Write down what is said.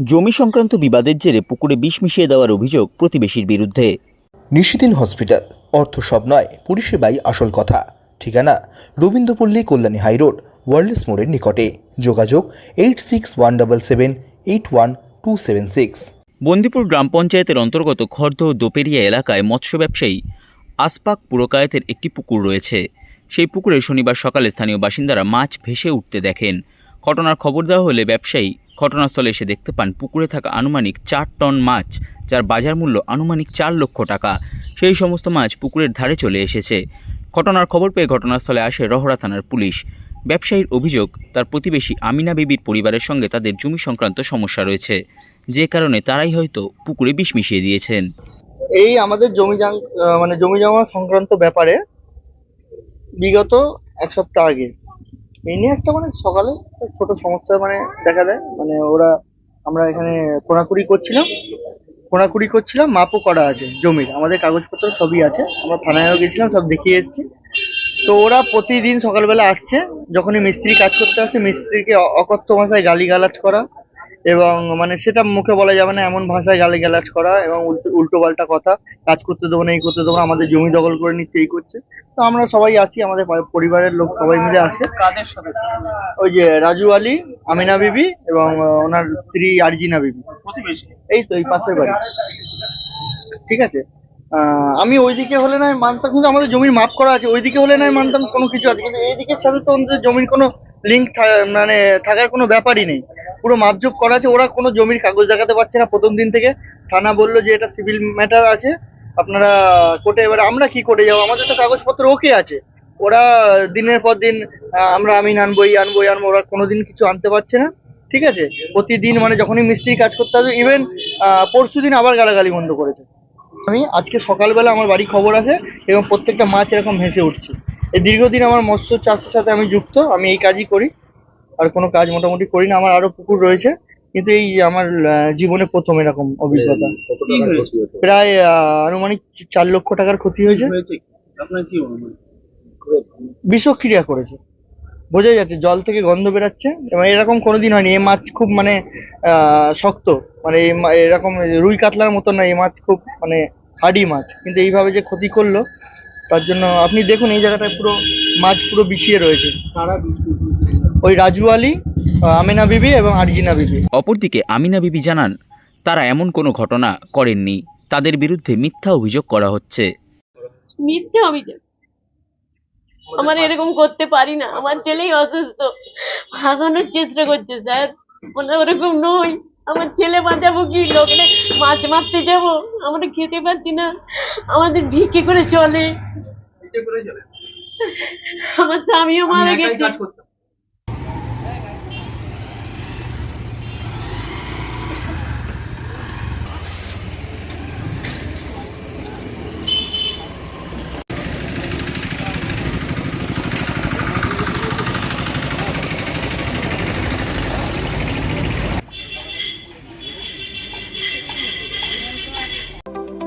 জমি সংক্রান্ত বিবাদের জেরে পুকুরে বিষ মিশিয়ে দেওয়ার অভিযোগ প্রতিবেশীর বিরুদ্ধে। নিশিদিন হসপিটাল অর্থ সব নয় পরিষেবাই আসল কথা। ঠিকানা রবীন্দ্রপল্লী কল্যাণী হাইরোড ওয়ার্ল্ডস মোড়ের নিকটে। যোগাযোগ eight six one double seven eight one two seven six. Bandipur গ্রাম পঞ্চায়েতের অন্তর্গত খর্দ দোপেরিয়া এলাকায় মৎস্য ব্যবসায়ী আসপাক পুরকায়েতের একটি পুকুর রয়েছে। সেই পুকুরে শনিবার সকালে স্থানীয় বাসিন্দারা মাছ ভেসে উঠতে দেখেন। ঘটনার খবর দেওয়া হলে ব্যবসায়ী ঘটনাস্থলে এসে দেখতে পান পুকুরে থাকা আনুমানিক চার টন মাছ, যার বাজার মূল্য আনুমানিক চার লক্ষ টাকা। সেই সমস্ত মাছ পুকুরের ধারে চলে এসেছে। ঘটনার খবর পেয়ে ঘটনাস্থলে আসে রহরা থানার পুলিশ। ব্যবসায়ীর অভিযোগ, তার প্রতিবেশী আমিনা বিবির পরিবারের সঙ্গে তাদের জমি সংক্রান্ত সমস্যা রয়েছে। যে কারণে তারাই হয়তো পুকুরে বিষ মিশিয়ে দিয়েছেন। এই আমাদের জমি মানে জমি জমা সংক্রান্ত ব্যাপারে বিগত এক সপ্তাহ আগে এই নিয়ে একটা মানে সকালে ছোট সমস্যা মানে দেখা দেয় মানে ওরা আমরা এখানে খোঁড়াখুড়ি করছিলাম। খোঁড়াখুড়ি করছিলাম, মাপও করা আছে জমির। আমাদের কাগজপত্র সবই আছে। আমরা থানায়ও গেছিলাম, সব দেখিয়ে এসেছি। তো ওরা প্রতিদিন সকালবেলা আসছে, যখনই মিস্ত্রি কাজ করতে আসে, মিস্ত্রিকে অকথ্য ভাষায় গালিগালাজ করা এবং মানে সেটা মুখে বলা যাবে না এমন ভাষায় গালিগালাজ করা এবং উল্টো পাল্টা কথা কাজ করতে দেবো না এই করতে দেবো আমাদের জমি দখল করে নিচ্ছে এই করছে। তো আমরা সবাই আসি আমাদের পরিবারের লোক সবাই মিলে আসে। ওই যে রাজু আলী আমিনা বিবি এবং ওনার স্ত্রী আরজিনা বিবি। এই তো এই পাশের বাড়ি। ঠিক আছে? আহ, আমি ওইদিকে হলে না মানতাম কিন্তু আমাদের জমির মাপ করা আছে ওইদিকে হলে না মানতাম কোনো কিছু আছে। কিন্তু এই দিকের সাথে তো জমির কোনো লিঙ্ক মানে থাকার কোনো ব্যাপারই নেই। পুরো মাপজোপ করা আছে। ওরা কোনো জমির কাগজ দেখাতে পারছে না প্রথম দিন থেকে। থানা বলল যে এটা সিভিল ম্যাটার আছে। আপনারা কোর্টে এবার আমরা কি কোর্টে যাব? আমাদের তো কাগজপত্র ওকে আছে। ওরা দিনের পর দিন আমরা আমি আনবোই আনবোই, আনব, ওরা কোনোদিন কিছু আনতে পারছে না। ঠিক আছে? প্রতিদিন মানে যখনই মিস্ত্রি কাজ করতে আসবে ইভেন পরশু দিন আবার গালাগালি বন্ধ করেছে। আমি আজকে সকালবেলা আমার বাড়ি খবর আছে এবং প্রত্যেকটা মাছ এরকম ভেসে উঠছে। এই দীর্ঘদিন আমার মৎস্য চাষের সাথে আমি যুক্ত, আমি এই কাজই করি। আর কোনো কাজ মোটামুটি করি না আমার আরও পুকুর রয়েছে কিন্তু এই আমার জীবনে প্রথম এরকম অভিজ্ঞতা। প্রায় আনুমানিক চার লক্ষ টাকার ক্ষতি হয়েছে। বিষক্রিয়া করেছে। বোঝা যাচ্ছে জল থেকে গন্ধ বেরাচ্ছে। এবং এরকম কোনোদিন হয়নি। এই মাছ খুব মানে শক্ত। মানে এই মা- এরকম রুই কাতলার মতো না এই মাছ খুব মানে হাডি মাছ। কিন্তু এইভাবে যে ক্ষতি করল তার জন্য আপনি দেখুন এই জায়গাটায় পুরো মাছ পুরো বিছিয়ে রয়েছে। ওই রাজু আলী আমেনা বিবি এবং আরজিনা বিবি। অপরদিকে আমিনা বিবি জানান তারা এমন কোনো ঘটনা করেননি। তাদের বিরুদ্ধে মিথ্যা অভিযোগ করা হচ্ছে। মিথ্যা অভিযোগ? আমার এরকম করতে পারি না। আমার ছেলেই অসুস্থ। ভাগানোর চেষ্টা করছে স্যার। মানে ওরকম নই। আমার ছেলে বাঁচাবো কি? লোকের মাছ মারতে যাব। আমরা খেতে পারছি না। আমাদের ভিক্ষে করে চলে। আমার স্বামীও মারা গেছে।